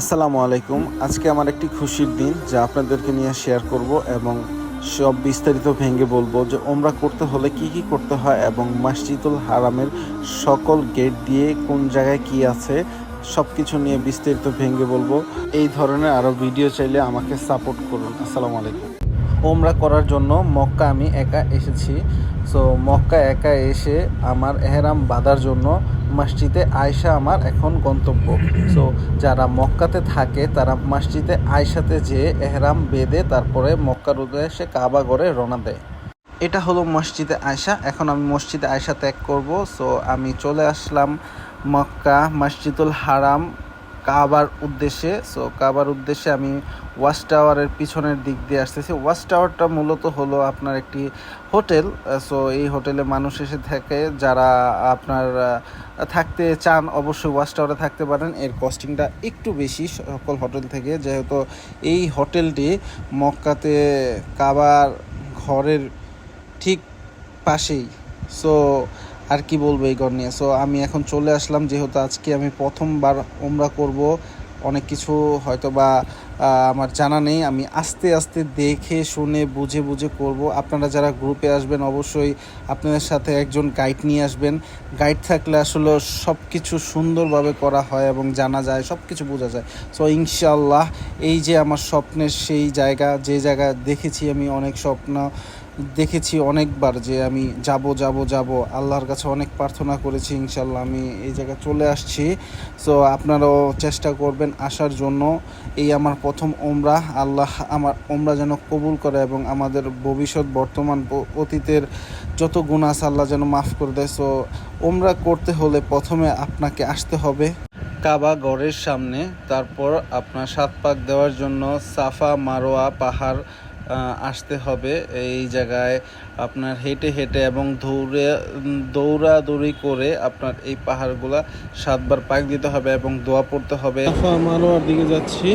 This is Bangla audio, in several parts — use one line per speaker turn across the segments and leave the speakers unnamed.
আসসালামু আলাইকুম। আজকে আমার একটি খুশির দিন যা আপনাদেরকে নিয়ে শেয়ার করব এবং সব বিস্তারিত ভেঙে বলব যে ওমরা করতে হলে কি কি করতে হয় এবং মসজিদুল হারামের সকল গেট দিয়ে কোন জায়গায় কি আছে সব কিছু নিয়ে বিস্তারিত ভেঙে বলব। এই ধরনের আরও ভিডিও চাইলে আমাকে সাপোর্ট করুন। আসসালামু আলাইকুম। ওমরা করার জন্য মক্কা আমি একা এসেছি। সো মক্কা একা এসে আমার এহরাম বাঁধার জন্য মসজিদে আয়সা আমার এখন গন্তব্য। সো যারা মক্কাতে থাকে, তারা মসজিদে আয়সাতে যেয়ে এহরাম বেঁধে তারপরে মক্কার উদ্দেশ্যে কাবা ঘরে রওনা দেয়। এটা হলো মসজিদে আয়সা এখন আমি মসজিদে আয়সা ত্যাগ করব। সো আমি চলে আসলাম মক্কা, মসজিদুল হারাম। কাবার উদ্দেশ্যে সো কাবার উদ্দেশ্যে আমি ওয়াচ টাওয়ারের পিছনের দিক দিয়ে আসতেছি। ওয়াচ টাওয়ারটা মূলত হলো আপনার একটি হোটেল সো এই হোটেলে মানুষ এসে থাকে। যারা আপনার থাকতে চান অবশ্যই ওয়াচ টাওয়ারে থাকতে পারেন। এর কস্টিংটা একটু বেশি সকল হোটেল থেকে। যেহেতু এই হোটেলটি মক্কাতে কাবার ঘরের ঠিক পাশেই সো আর কি বলব এই ঘর নিয়ে? সো আমি এখন চলে আসলাম, যেহেতু আজকে আমি প্রথমবার ওমরা করব, অনেক কিছু হয়তো বা আমার জানা নেই। আমি আস্তে আস্তে দেখে, শুনে, বুঝে বুঝে করব। আপনারা যারা গ্রুপে আসবেন, অবশ্যই আপনাদের সাথে একজন গাইড নিয়ে আসবেন। গাইড থাকলে আসলে সব কিছু সুন্দরভাবে করা হয় এবং জানা যায় সব কিছু বোঝা যায়। সো ইনশাল্লাহ এই যে আমার স্বপ্নের সেই জায়গা, যে জায়গা দেখেছি আমি অনেক স্বপ্ন দেখেছি অনেকবার যে আমি যাব যাব যাব। আল্লাহর কাছে অনেক প্রার্থনা করেছি ইনশাল্লাহ আমি এই জায়গায় চলে আসছি। সো আপনারাও চেষ্টা করবেন আসার জন্য। এই আমার প্রথম ওমরা আল্লাহ আমার ওমরা যেন কবুল করে এবং আমাদের ভবিষ্যৎ বর্তমান অতীতের যত গুণ আছে আল্লাহ যেন মাফ করে দেয়। সো ওমরা করতে হলে প্রথমে আপনাকে আসতে হবে কাবা গড়ের সামনে। তারপর আপনার সাত পাক দেওয়ার জন্য সাফা মারোয়া পাহাড় আসতে হবে। এই জায়গায় আপনার হেঁটে হেঁটে এবং দৌড়ে দৌড়াদৌড়ি করে আপনার এই পাহাড়গুলা সাতবার পাক দিতে হবে এবং দোয়া পড়তে হবে। মারোয়ার দিকে যাচ্ছি।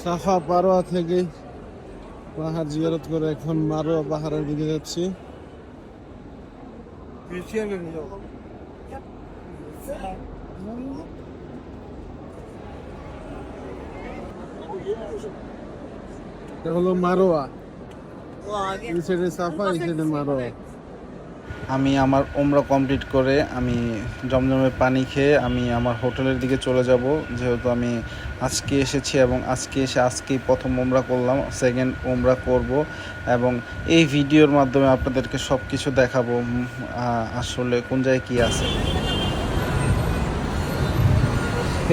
সাফা পারোয়া থেকে পাহাড় জিয়ারত করে এখন মারোয়া পাহাড়ের দিকে যাচ্ছি। এটা হলো মারোয়া। সাফা আমি আমার ওমরা কমপ্লিট করে আমি জমজমের পানি খেয়ে আমি আমার হোটেলের দিকে চলে যাব। যেহেতু আমি আজকে এসেছি এবং আজকে এসে আজকেই প্রথম ওমরা করলাম সেকেন্ড ওমরা করব এবং এই ভিডিওর মাধ্যমে আপনাদেরকে সব কিছু দেখাবো আসলে কোন জায়গায় কী আছে।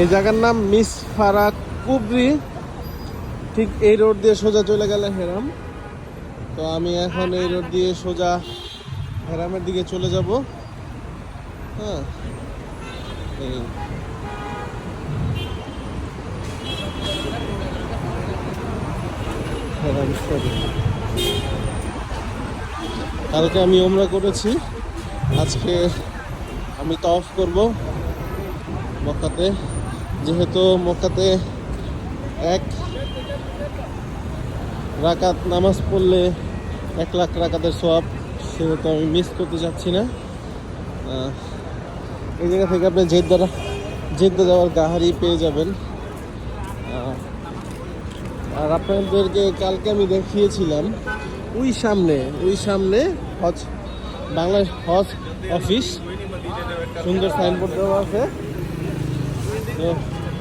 এই জায়গার নাম মিস ফারা কুবরি। ঠিক এই রোড দিয়ে সোজা চলে গেলে হেরাম। তো আমি এখন এই রোড দিয়ে সোজা হেরামের দিকে চলে যাব। হ্যাঁ। কালকে আমি ওমরা করেছি। আজকে আমি তফ করব মক্কাতে। যেহেতু মক্কাতে এক রাকাত নামাজ পড়লে এক লাখ রাকাতের সব সেহেতু আমি মিস করতে চাচ্ছি না। এই জায়গা থেকে আপনি জেদ্দা জেদ্দা যাওয়ার গাহারি পেয়ে যাবেন। আর আপনাদেরকে কালকে আমি দেখিয়েছিলাম, ওই সামনে ওই সামনে হজ বাংলা হজ অফিস। সুন্দর সাইনবোর্ড দেওয়া আছে। তো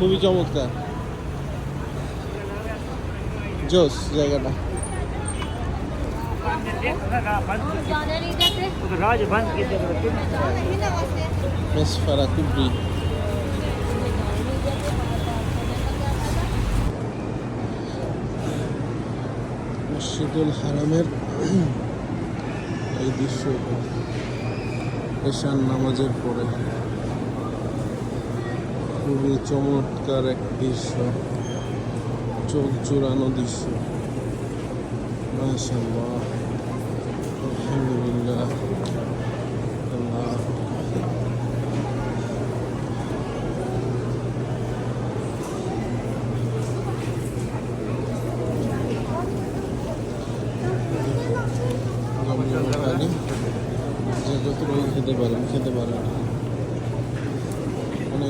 খুবই চমৎকার। জোস জায়গাটা। মসজিদুল হারামের এই দৃশ্য নামাজের পরে। খুবই চমৎকার এক দৃশ্য চোখ জোড়ানো দৃশ্য। আলহামদুলিল্লাহ খেতে পারেন খেতে পারেন।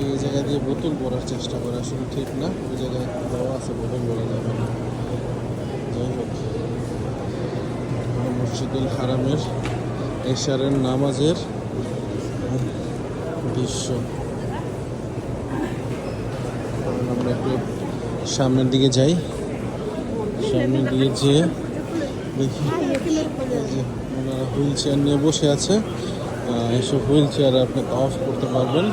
এই জায়গা দিয়ে বোতল ভরার চেষ্টা করে, আসলে ঠিক না। ওই জায়গায় দেওয়া আছে বোতল বলা যাবে না। যাই হোক। মসজিদুল হারামের এশারের নামাজের দৃশ্য। আমরা একটু সামনের দিকে যাই। সামনের দিকে যেয়ে দেখি। ওনারা হুইল চেয়ার নিয়ে বসে আছে। এসব হুইল চেয়ারে আপনি অফ করতে পারবেন।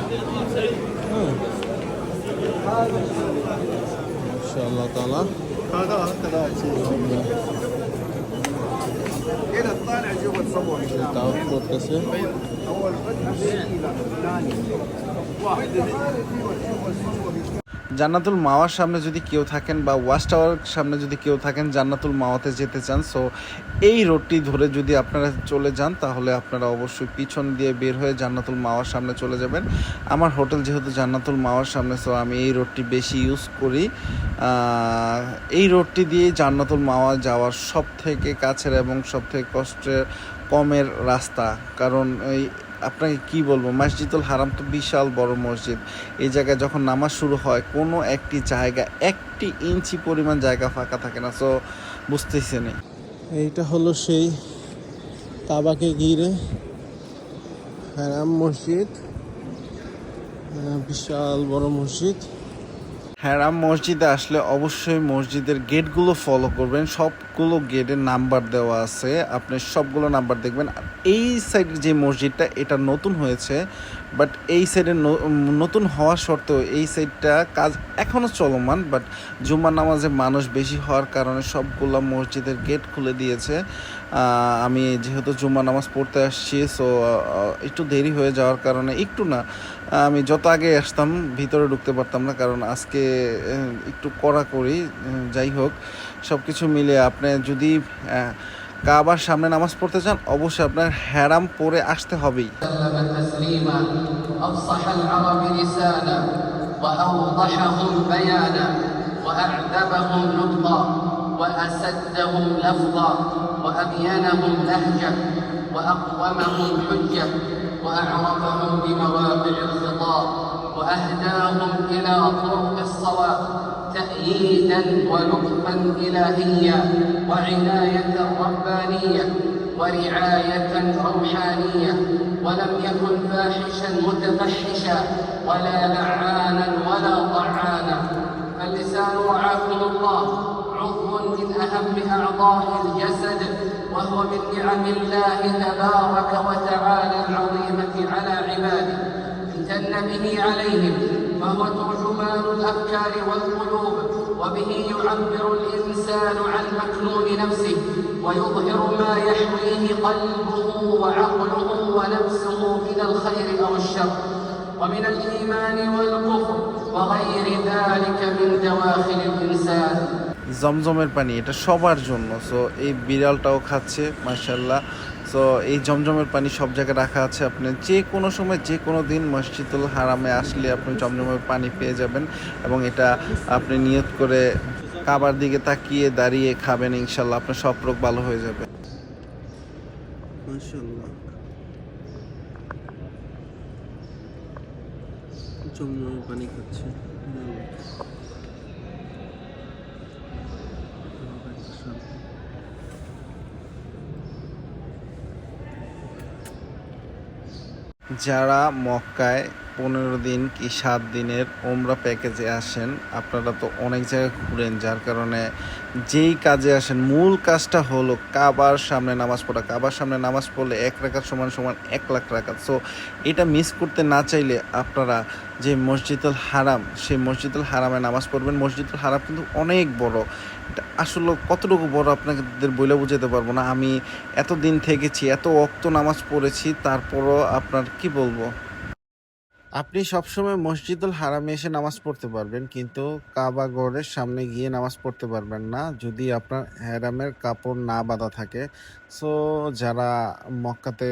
İnşallah Teala. هذا هكذا شيء. هنا طالع جوا تصور. تعرف بودكاست؟ اول فتحه ثاني واحد জান্নাতুল মাওয়ার সামনে যদি কেউ থাকেন বা ওয়াচ টাওয়ার সামনে যদি কেউ থাকেন জান্নাতুল মাওয়াতে যেতে চান সো এই রোডটি ধরে যদি আপনারা চলে যান, তাহলে আপনারা অবশ্যই পিছন দিয়ে বের হয়ে জান্নাতুল মাওয়ার সামনে চলে যাবেন। আমার হোটেল যেহেতু জান্নাতুল মাওয়ার সামনে সো আমি এই রোডটি বেশি ইউজ করি। এই রোডটি দিয়ে জান্নাতুল মাওয়া যাওয়ার সব থেকে কাছের এবং সব থেকে কষ্টের, কমের রাস্তা। কারণ এই আপনাকে কি বলব? মসজিদুল হারাম তো বিশাল বড় মসজিদ। এই জায়গায় যখন নামাজ শুরু হয়, কোনো একটি জায়গা একটি ইঞ্চি পরিমাণ জায়গা ফাঁকা থাকে না। সো বুঝতেছি নেই এইটা হলো সেই তাবাকে ঘিরে হারাম মসজিদ। বিশাল বড় মসজিদ। হ্যারাম মসজিদে আসলে অবশ্যই মসজিদের গেটগুলো ফলো করবেন। সবগুলো গেটের নাম্বার দেওয়া আছে। আপনি সবগুলো নাম্বার দেখবেন। এই সাইডের যে মসজিদটা, এটা নতুন হয়েছে বাট এই সাইডে নতুন হওয়া সত্ত্বেও এই সাইডটা কাজ এখনও চলমান বাট জুম্মার নামাজে মানুষ বেশি হওয়ার কারণে সবগুলো মসজিদের গেট খুলে দিয়েছে। আমি যেহেতু জুম্মা নামাজ পড়তে আসছি সো একটু দেরি হয়ে যাওয়ার কারণে একটু না আমি যত আগে আসতাম ভিতরে ঢুকতে পারতাম না কারণ আজকে আহ, একটু কড়া করি উম, যাই হোক সব কিছু মিলে আপনি যদি আহ, কাবার সামনে নামাজ পড়তে চান অবশ্যই আপনার হ্যারাম পরে আসতে হবেই
وسلم تسليما أفصح العرب لسانا وأوضحهم بيانا وأعذبهم نطقا وأسدهم لفظا وأبينهم لهجة وأقومهم حجة وأعرفهم بمواقع الخطاب وأهداهم إلى طرق الصواب تأييدا ولطفا إلهيا وعناية ربانية ورعاية روحانية ولم يكن فاحشا متفحشا ولا لعانا ولا طعانا فاللسان رعاكم الله عضو من أهم أعضاء الجسد. وهو من نعم الله تبارك وتعالى العظيمة على عباده. امتن به عليهم فهو ترجمان الأفكار والقلوب وبه يعبر الإنسان عن مكنون نفسه ويظهر ما يحويه قلبه وعقله ونفسه من الخير أو الشر ومن الإيمان والكفر وغير ذلك من دواخل الإنسان.
জমজমের পানি, এটা সবার জন্য। সো এই বিড়ালটাও খাচ্ছে মার্শাল্লাহ সো এই জমজমের পানি সব জায়গায় রাখা আছে। আপনি যে কোনো সময়, যে কোনো দিন মসজিদুল হারামে আসলে আপনি জমজমের পানি পেয়ে যাবেন এবং এটা আপনি নিয়ত করে কাবার দিকে তাকিয়ে দাঁড়িয়ে খাবেন ইনশাল্লাহ আপনার সব রোগ ভালো হয়ে যাবে। মাশাল্লাহ জমজমের পানি খাচ্ছে। যারা মক্কায় পনেরো দিন কি সাত দিনের ওমরা প্যাকেজে আসেন। আপনারা তো অনেক জায়গায় ঘুরেন, যার কারণে যেই কাজে আসেন, মূল কাজটা হলো কাবার সামনে নামাজ পড়া। কাবার সামনে নামাজ পড়লে এক রাখার সমান সমান এক লাখ রাকাত। সো এটা মিস করতে না চাইলে আপনারা যে মসজিদুল হারাম, সেই মসজিদুল হারামে নামাজ পড়বেন। মসজিদুল হারাম কিন্তু অনেক বড়। আসলে কতটুকু বড় আপনাদের বলে বুঝাতে পারব না। আমি এত দিন থেকেছি, এত অক্ত নামাজ পড়েছি, তারপরও আপনার কি বলব? আপনি সবসময় মসজিদুল হারামে এসে নামাজ পড়তে পারবেন, কিন্তু কাবা গড়ের সামনে গিয়ে নামাজ পড়তে পারবেন না, যদি আপনার হেরামের কাপড় না বাঁধা থাকে। সো যারা মক্কাতে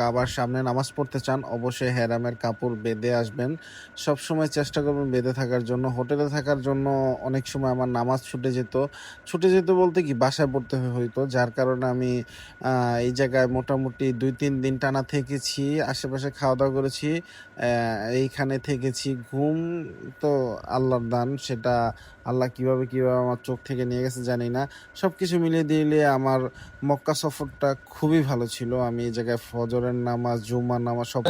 কাবার সামনে নামাজ পড়তে চান, অবশ্যই হেরামের কাপড় বেঁধে আসবেন। সব সময় চেষ্টা করবেন বেঁধে থাকার জন্য। হোটেলে থাকার জন্য অনেক সময় আমার নামাজ ছুটে যেত। ছুটে যেত বলতে কি, বাসায় পড়তে হইতো। যার কারণে আমি এই জায়গায় মোটামুটি দুই তিন দিন টানা থেকেছি, আশেপাশে খাওয়া দাওয়া করেছি এইখানে থেকেছি। ঘুম তো আল্লাহর দান, সেটা আল্লাহ কীভাবে কীভাবে আমার চোখ থেকে নিয়ে গেছে জানি না। সব কিছু মিলিয়ে দিলে আমার মক্কা সফরটা খুবই ভালো ছিল। আমি এই জায়গায় ফজরের নামাজ জুমার নামাজ সব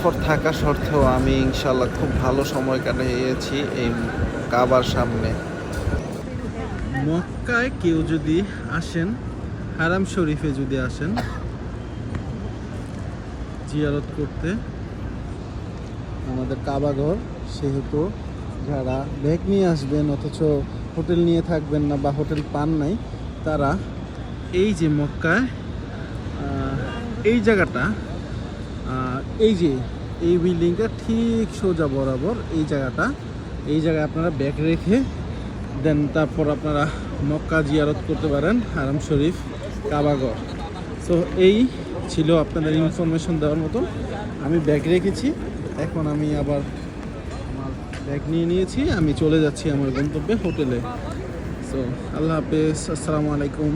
সফর থাকা সত্ত্বেও আমি ইনশাল্লাহ খুব ভালো সময় কাটিয়েছি এই কাবার সামনে। মক্কায় কেউ যদি আসেন, হারাম শরীফে যদি আসেন, জিয়ারত করতে আমাদের কাবাঘর, সেহেতু যারা ব্যাগ নিয়ে আসবেন, অথচ হোটেল নিয়ে থাকবেন না বা হোটেল পান নাই, তারা এই যে মক্কায় এই জায়গাটা এই যে, এই বিল্ডিংটা ঠিক সোজা বরাবর এই জায়গাটা। এই জায়গায় আপনারা ব্যাগ রেখে দেন, তারপর আপনারা মক্কা জিয়ারত করতে পারেন, হারাম শরীফ, কাবাগর। সো এই ছিল আপনাদের ইনফরমেশন দেওয়ার মতো। আমি ব্যাগ রেখেছি, এখন আমি আবার আমার ব্যাগ নিয়ে নিয়েছি, আমি চলে যাচ্ছি আমার গন্তব্যে হোটেলে। সো আল্লাহ হাফেজ, আসসালামু আলাইকুম।